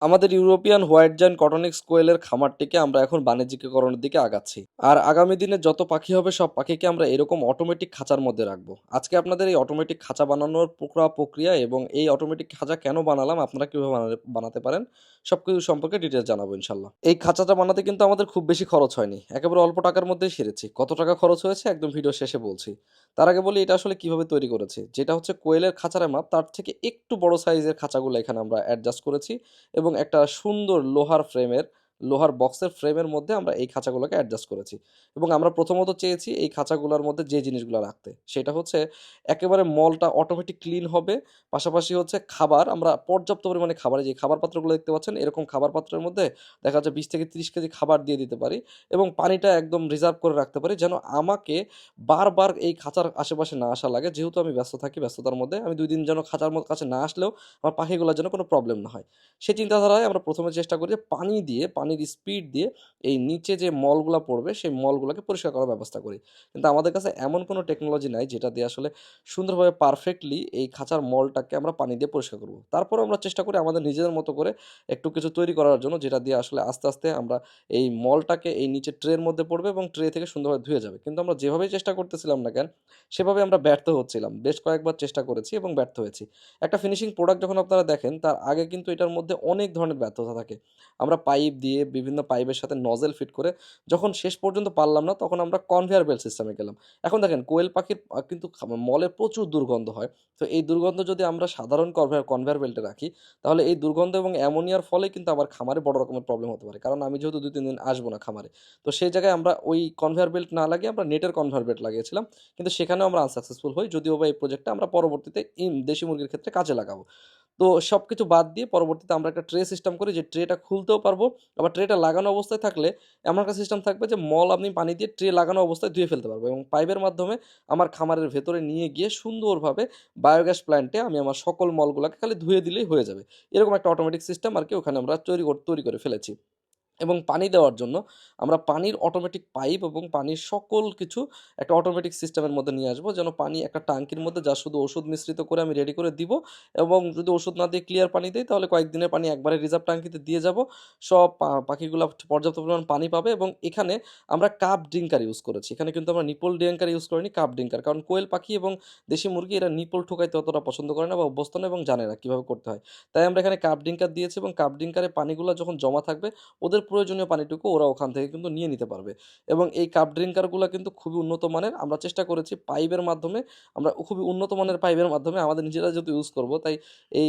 আমাদের European white giant কটনিক্স কোয়েলের খামারটিকে আমরা এখন বাণিজ্যিকীকরণের দিকে আগাচ্ছি। আর আগামী দিনে যত পাখি হবে, সব পাখিকে আমরা এরকম অটোমেটিক খাঁচার মধ্যে রাখব। আজকে আপনাদের এই অটোমেটিক খাঁচা বানানোর প্রক্রিয়া প্রক্রিয়া এবং এই অটোমেটিক খাঁচা কেন বানালাম, আপনারা কীভাবে বানাতে- পারেন সব কিছু সম্পর্কে ডিটেলস জানাব ইনশাল্লাহ এই খাঁচাটা বানাতে কিন্তু আমাদের খুব বেশি খরচ হয়নি। একেবারে অল্প টাকার মধ্যেই সেরেছি। কত টাকা খরচ হয়েছে একদম ভিডিও শেষে বলছি। তার আগে বলি, এটা আসলে কীভাবে তৈরি করেছি? যেটা হচ্ছে কোয়েলের খাঁচার মাপ, তার থেকে একটু বড় সাইজের খাঁচাগুলো এখানে আমরা অ্যাডজাস্ট করেছি এবং একটা সুন্দর লোহার ফ্রেমের লোহার বক্সের ফ্রেমের মধ্যে আমরা এই খাঁচাগুলোকে অ্যাডজাস্ট করেছি। এবং আমরা প্রথমত চেয়েছি এই খাঁচাগুলোর মধ্যে যে জিনিসগুলো রাখতে। সেটা হচ্ছে একেবারে মলটা অটোমেটিক ক্লিন হবে। পাশাপাশি হচ্ছে খাবার, আমরা পর্যাপ্ত পরিমাণে খাবারে যে খাবার পাত্রগুলো দেখতে পাচ্ছেন, এরকম খাবার পাত্রের মধ্যে দেখা যাচ্ছে বিশ থেকে তিরিশ কেজি খাবার দিয়ে দিতে পারি এবং পানিটা একদম রিজার্ভ করে রাখতে পারি যেন আমাকে বারবার এই খাঁচার আশেপাশে না আসা লাগে। যেহেতু আমি ব্যস্ত থাকি, ব্যস্ততার মধ্যে, আমি দুই দিন যেন খাঁচার মধ্যে কাছে না আসলেও আমার পাখিগুলোর যেন কোনো প্রবলেম না হয়। সেই চিন্তাধারায় আমরা প্রথমে চেষ্টা করি যে পানি দিয়ে পানির স্পিড দিয়ে এই নিচে যে মলগুলো পড়বে, সেই মলগুলোকে পরিষ্কার করার ব্যবস্থা করি। কিন্তু আমাদের কাছে এমন কোনো টেকনোলজি নাই যেটা দিয়ে আসলে সুন্দরভাবে পারফেক্টলি এই খাঁচার মলটাকে আমরা পানি দিয়ে পরিষ্কার করব। তারপর আমরা চেষ্টা করি আমাদের নিজেদের মতো করে একটু কিছু তৈরি করার জন্য, যেটা দিয়ে আসলে আস্তে আস্তে আমরা এই মলটাকে এই নিচে ট্রের মধ্যে পড়বে এবং ট্রে থেকে সুন্দরভাবে ধুয়ে যাবে। কিন্তু আমরা যেভাবেই চেষ্টা করতেছিলাম না কেন, সেভাবে আমরা ব্যর্থ হচ্ছিলাম। বেশ কয়েকবার চেষ্টা করেছি এবং ব্যর্থ হয়েছি। একটা ফিনিশিং প্রোডাক্ট যখন আপনারা দেখেন, তার আগে কিন্তু এটার মধ্যে অনেক ধরনের ব্যর্থতা থাকে। আমরা পাইপ দিয়ে বিভিন্ন পাইপের সাথে নজেল ফিট করে যখন শেষ পর্যন্ত পারলাম না তখন আমরা কনভেয়ার বেল্ট সিস্টেমে গেলাম। এখন দেখেন, কোয়েল পাখির কিন্তু মলে প্রচুর দুর্গন্ধ হয়। তো এই দুর্গন্ধ যদি আমরা সাধারণ কনভেয়ার কনভেয়ার বেল্টে রাখি, তাহলে এই দুর্গন্ধ এবং অ্যামোনিয়ার ফলে কিন্তু আমার খামারে বড় রকমের প্রবলেম হতে পারে। কারণ আমি যেহেতু দুই তিন দিন আসব না খামারে, তো সেই জায়গায় আমরা ওই কনভেয়ার বেল্ট না লাগিয়ে আমরা নেটের কনভেয়ার বেল্ট লাগিয়েছিলাম। কিন্তু সেখানেও আমরা আনসাকসেসফুল হই, যদিও বা এই প্রজেক্টটা আমরা পরবর্তীতে দেশি মুরগির ক্ষেত্রে কাজে লাগাবো। তো সব কিছু বাদ দিয়ে পরবর্তীতে আমরা একটা ট্রে সিস্টেম করি যে ট্রেটা খুলতেও পারব। আবার ট্রেটা লাগানো অবস্থায় থাকলে এমন একটা সিস্টেম থাকবে যে মল আপনি পানি দিয়ে ট্রে লাগানো অবস্থায় ধুয়ে ফেলতে পারব এবং পাইপের মাধ্যমে আমার খামারের ভেতরে নিয়ে গিয়ে সুন্দরভাবে বায়োগ্যাস প্ল্যান্টে আমি আমার সকল মলগুলোকে খালি ধুয়ে দিলেই হয়ে যাবে। এরকম একটা অটোমেটিক সিস্টেম আর কি ওখানে আমরা তৈরি তৈরি করে ফেলেছি। এবং পানি দেওয়ার জন্য আমরা পানির অটোমেটিক পাইপ এবং পানির সকল কিছু একটা অটোমেটিক সিস্টেমের মধ্যে নিয়ে আসব। যেন পানি একটা ট্যাঙ্কির মধ্যে যা শুধু ওষুধ মিশ্রিত করে আমি রেডি করে দিব এবং যদি ওষুধ না দিয়ে ক্লিয়ার পানি দিই তাহলে কয়েকদিনের পানি একবারে রিজার্ভ ট্যাঙ্কিতে দিয়ে যাব। সব পাখিগুলো পর্যাপ্ত পরিমাণ পানি পাবে এবং এখানে আমরা কাপ ড্রিঙ্কার ইউজ করেছি। এখানে কিন্তু আমরা নিপল ড্রিঙ্কার ইউজ করিনি কাপ ড্রিঙ্কার কারণ কোয়েল পাখি এবং দেশি মুরগি এরা নিপল ঠোকাইতে অতটা পছন্দ করে না বা অভ্যস্ত না এবং জানে না কীভাবে করতে হয়। তাই আমরা এখানে কাপ ড্রিঙ্কার দিয়েছি এবং কাপ ড্রিঙ্কারে পানিগুলো যখন জমা থাকবে ওদের প্রয়োজনীয় পানিটুকু ওরা ওখান থেকে কিন্তু নিয়ে নিতে পারবে। এবং এই কাপ ড্রিঙ্কারগুলো কিন্তু খুবই উন্নত মানের, আমরা চেষ্টা করেছি পাইপের মাধ্যমে, আমরা খুবই উন্নত মানের পাইপের মাধ্যমে আমাদের নিজেরা যেহেতু ইউজ করব, তাই এই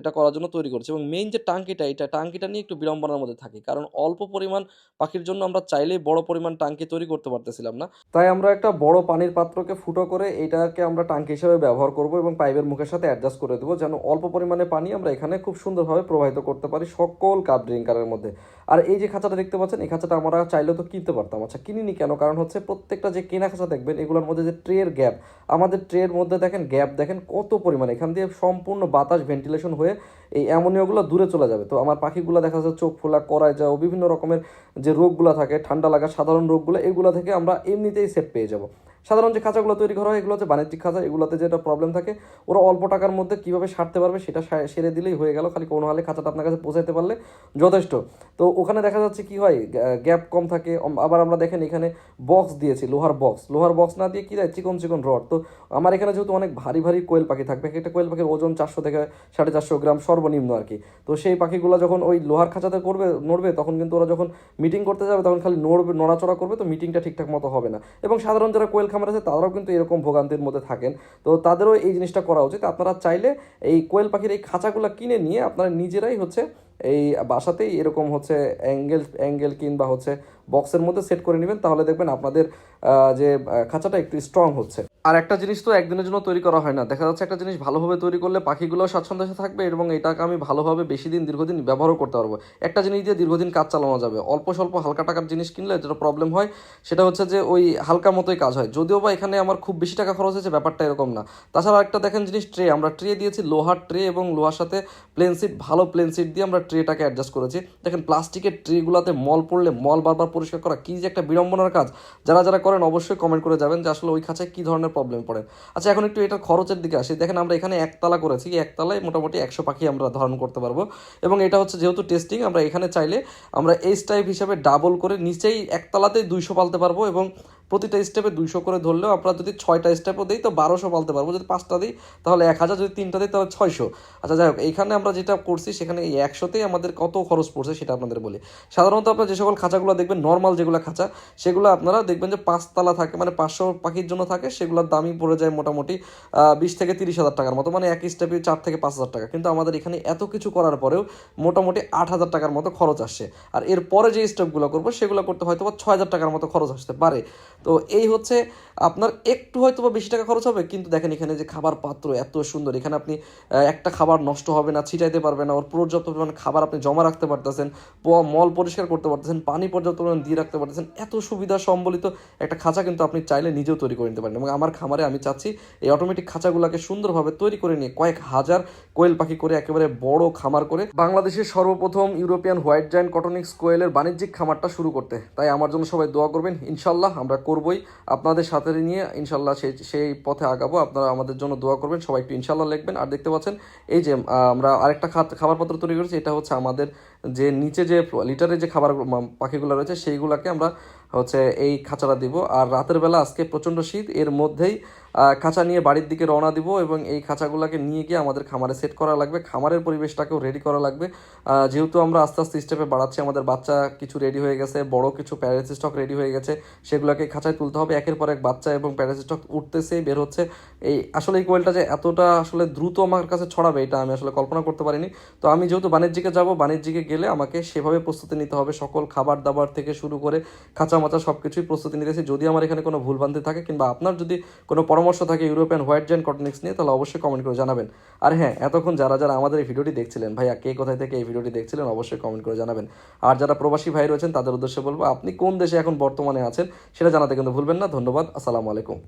এটা করার জন্য তৈরি করছি। এবং মেইন যে টাঙ্কিটা, এটা টাঙ্কিটা নিয়ে একটু বিড়ম্বনার মধ্যে থাকি, কারণ অল্প পরিমাণ পাখির জন্য আমরা চাইলেই বড় পরিমাণ টাঙ্কি তৈরি করতে পারতেছিলাম না। তাই আমরা একটা বড় পানির পাত্রকে ফুটো করে এটাকে আমরা টাঙ্কি হিসেবে ব্যবহার করব এবং পাইপের মুখের সাথে অ্যাডজাস্ট করে দেবো, যেন অল্প পরিমাণে পানি আমরা এখানে খুব সুন্দরভাবে প্রবাহিত করতে পারি সকল কাপ ড্রিঙ্কারের মধ্যে। আর এই যে খাঁচাটা দেখতে পাচ্ছেন, এই খাঁচাটা আমরা চাইলেও তো কিনতে পারতাম। আচ্ছা কিনিনি কেন? কারণ হচ্ছে প্রত্যেকটা যে কেনা খাঁচা দেখবেন, এগুলোর মধ্যে যে ট্রের গ্যাপ আমাদের ট্রের মধ্যে দেখেন গ্যাপ দেখেন কত পরিমাণে। এখান দিয়ে সম্পূর্ণ বাতাস ভেন্টিলেশন হয়ে এই অ্যামোনিয়াগুলো দূরে চলে যাবে। তো আমার পাখিগুলো দেখা যাচ্ছে চোখ ফোলা করায় যাও, বিভিন্ন রকমের যে রোগগুলো থাকে, ঠান্ডা লাগা, সাধারণ রোগগুলো, এগুলো থেকে আমরা এমনিতেই সেফ পেয়ে যাব। সাধারণ যে খাঁচাগুলো তৈরি করা হয়, এগুলো হচ্ছে বাণিজ্যিক খাঁচা, এগুলোতে যেটা প্রবলেম থাকে, ওরা অল্প টাকার মধ্যে কীভাবে সারতে পারবে সেটা সেরে দিলেই হয়ে গেল, খালি কোনো হালে খাঁচাটা আপনার কাছে পৌঁছাইতে পারলে যথেষ্ট। তো ওখানে দেখা যাচ্ছে কি হয় গ্যাপ কম থাকে আবার আমরা দেখেন এখানে বক্স দিয়েছি, লোহার বক্স লোহার বক্স না দিয়ে কি দেয়? চিকন চিকন রড। তো আমার এখানে যেহেতু অনেক ভারী ভারী কোয়েল পাখি থাকবে, একটা কোয়েল পাখির ওজন চারশো থেকে সাড়ে চারশো গ্রাম সর্বনিম্ন আর কি। তো সেই পাখিগুলো যখন ওই লোহার খাঁচাতে করবে, নড়বে, তখন কিন্তু ওরা যখন মিটিং করতে যাবে, তখন খালি নড়বে, নড়াচড়া করবে, তো মিটিংটা ঠিকঠাক মতো হবে না। এবং সাধারণ যারা কোয়েল খামার আছে, তারাও কিন্তু এরকম ভোগান্তির মধ্যে থাকেন। তো তাদেরও এই জিনিসটা করা উচিত। আপনারা চাইলে এই কোয়েল পাখির এই খাঁচাগুলো কিনে নিয়ে আপনারা নিজেরাই হচ্ছে এই বাসাতেই এরকম হচ্ছে অ্যাঙ্গেল অ্যাঙ্গেল কিংবা হচ্ছে বক্সের মধ্যে সেট করে নেবেন, তাহলে দেখবেন আপনাদের যে খাঁচাটা একটু স্ট্রং হচ্ছে। আর একটা জিনিস তো একদিনের জন্য তৈরি করা হয় না। দেখা যাচ্ছে একটা জিনিস ভালোভাবে তৈরি করলে পাখিগুলো স্বাচ্ছন্দ্যের সাথে থাকবে এবং এটাকে আমি ভালোভাবে বেশি দিন, দীর্ঘদিন ব্যবহারও করতে পারব। একটা জিনিস দিয়ে দীর্ঘদিন কাজ চালানো যাবে। অল্প স্বল্প হালকা টাকার জিনিস কিনলে যেটা প্রবলেম হয়, সেটা হচ্ছে যে ওই হালকা মতোই কাজ হয়। যদিও বা এখানে আমার খুব বেশি টাকা খরচ হয়েছে, ব্যাপারটা এরকম না। তাছাড়া একটা দেখেন জিনিস ট্রে আমরা ট্রে দিয়েছি, লোহার ট্রে এবং লোহার সাথে প্লেন সিট ভালো প্লেন সিট দিয়ে আমরা ট্রে ট্রেটাকে অ্যাডজাস্ট করেছি। দেখেন প্লাস্টিকের ট্রেগুলোতে মল পড়লে মল বারবার পরিষ্কার করা কী যে একটা বিড়ম্বনার কাজ। যারা যারা করেন অবশ্যই কমেন্ট করে যাবেন যে আসলে ওই খাঁচায় কী ধরনের প্রবলেম পড়ে। আচ্ছা এখন একটু এটার খরচের দিকে আসি। দেখেন আমরা এখানে একতলা করেছি। এই একতলায় মোটামুটি একশো পাখি আমরা ধারণ করতে পারব। এবং এটা হচ্ছে যেহেতু টেস্টিং আমরা এখানে চাইলে আমরা এইচ টাইপ হিসাবে ডাবল করে নিচেই একতলাতেই দুইশো পালতে পারব এবং প্রতিটা স্টেপে দুইশো করে ধরলেও আমরা যদি ছয়টা স্টেপও দিই, তো বারোশো পালতে পারব। যদি পাঁচটা দিই, তাহলে এক হাজার, যদি তিনটা দিই, তাহলে ছয়শো। আচ্ছা যাই হোক, এইখানে আমরা যেটা করছি, সেখানে এই একশোতেই আমাদের কত খরচ পড়ছে সেটা আপনাদের বলি। সাধারণত আপনার যে সকল খাঁচাগুলো দেখবেন নর্মাল যেগুলো খাঁচা, সেগুলো আপনারা দেখবেন যে পাঁচতলা থাকে মানে পাঁচশো পাখির জন্য থাকে, সেগুলোর দামই পড়ে যায় মোটামুটি বিশ থেকে তিরিশ হাজার টাকার মতো মানে এক স্টেপে চার থেকে পাঁচ হাজার টাকা। কিন্তু আমাদের এখানে এত কিছু করার পরেও মোটামুটি আট হাজার টাকার মতো খরচ আসছে। আর এরপরে যে স্টেপগুলো করব, সেগুলো করতে হয়তো বা ছয় হাজার টাকার মতো খরচ আসতে পারে। তো এই হচ্ছে আপনার একটু হয়তো বা বেশি টাকা খরচ হবে, কিন্তু দেখেন এখানে যে খাবার পাত্র এত সুন্দর। এখানে আপনি একটা খাবার নষ্ট হবে না, ছিটাইতে পারবেন না, ওর পর্যাপ্ত পরিমাণ খাবার আপনি জমা রাখতে পারতেছেন মল পরিষ্কার করতে পারতেছেন, পানি পর্যাপ্ত পরিমাণ দিয়ে রাখতে পারতেছেন, এত সুবিধা সম্বলিত একটা খাঁচা কিন্তু আপনি চাইলে নিজেও তৈরি করে নিতে পারেন। এবং আমার খামারে আমি চাচ্ছি এই অটোমেটিক খাঁচাগুলোকে সুন্দরভাবে তৈরি করে নিয়ে কয়েক হাজার কোয়েল পাখি করে একেবারে বড় খামার করে বাংলাদেশের সর্বপ্রথম ইউরোপিয়ান হোয়াইট জায়ান্ট কটনিক্স কোয়েলের বাণিজ্যিক খামারটা শুরু করতে। তাই আমার জন্য সবাই দোয়া করবেন। ইনশাল্লাহ আমরা করবই। আপনাদের সাথে নিয়ে ইনশাল্লাহ সেই সেই পথে আগাবো। আপনারা আমাদের জন্য দোয়া করবেন, সবাই একটু ইনশাল্লাহ লিখবেন। আর দেখতে পাচ্ছেন, এই যে আমরা আরেকটা খাবার পত্র তৈরি করেছি, এটা হচ্ছে আমাদের যে নিচে যে লিটারে যে খাবার পাখিগুলো রয়েছে, সেইগুলোকে আমরা হচ্ছে এই খাঁচাটা দিব। আর রাতের বেলা আজকে প্রচণ্ড শীত, এর মধ্যেই খাঁচা নিয়ে বাড়ির দিকে রওনা দিব এবং এই খাঁচাগুলোকে নিয়ে গিয়ে আমাদের খামারে সেট করা লাগবে। খামারের পরিবেশটাকেও রেডি করা লাগবে। যেহেতু আমরা আস্তে আস্তে স্টেপে বাড়াচ্ছি, আমাদের বাচ্চা কিছু রেডি হয়ে গেছে, বড় কিছু প্যারেন্টস স্টক রেডি হয়ে গেছে, সেগুলোকে খাঁচায় তুলতে হবে। একের পর এক বাচ্চা এবং প্যারেন্টস স্টক উঠতেছেই বের হচ্ছে। এই আসলে এই কোয়েলটা যে এতটা আসলে দ্রুত আমার কাছে ছড়াবে, এটা আমি আসলে কল্পনা করতে পারিনি। তো আমি যেহেতু বাণিজ্যিকে যাব, বাণিজ্যিকে গেলে আমাকে সেভাবে প্রস্তুতি নিতে হবে। সকল খাবার দাবার থেকে শুরু করে খাঁচা মাচা সব কিছুই প্রস্তুতি নিতেছি। যদি আমার এখানে কোনো ভুলভ্রান্তি থাকে কিংবা আপনার যদি কোনো পরামর্শ থাকে ইউরোপিয়ান হোয়াইট জেন কটনিক্স নিয়ে, তাহলে অবশ্যই কমেন্ট করে জানাবেন। আর হ্যাঁ এতক্ষণ যারা যারা আমাদের এই ভিডিওটি দেখছিলেন, ভাইয়া কে কোথায় থেকে এই ভিডিওটি দেখছিলেন, অবশ্যই কমেন্ট করে জানাবেন। আর যারা প্রবাসী ভাই রয়েছেন, তাদের উদ্দেশ্যে বলব, আপনি কোন দেশে এখন বর্তমানে আছেন, সেটা জানাতে কিন্তু ভুলবেন না। ধন্যবাদ, আসসালামু আলাইকুম।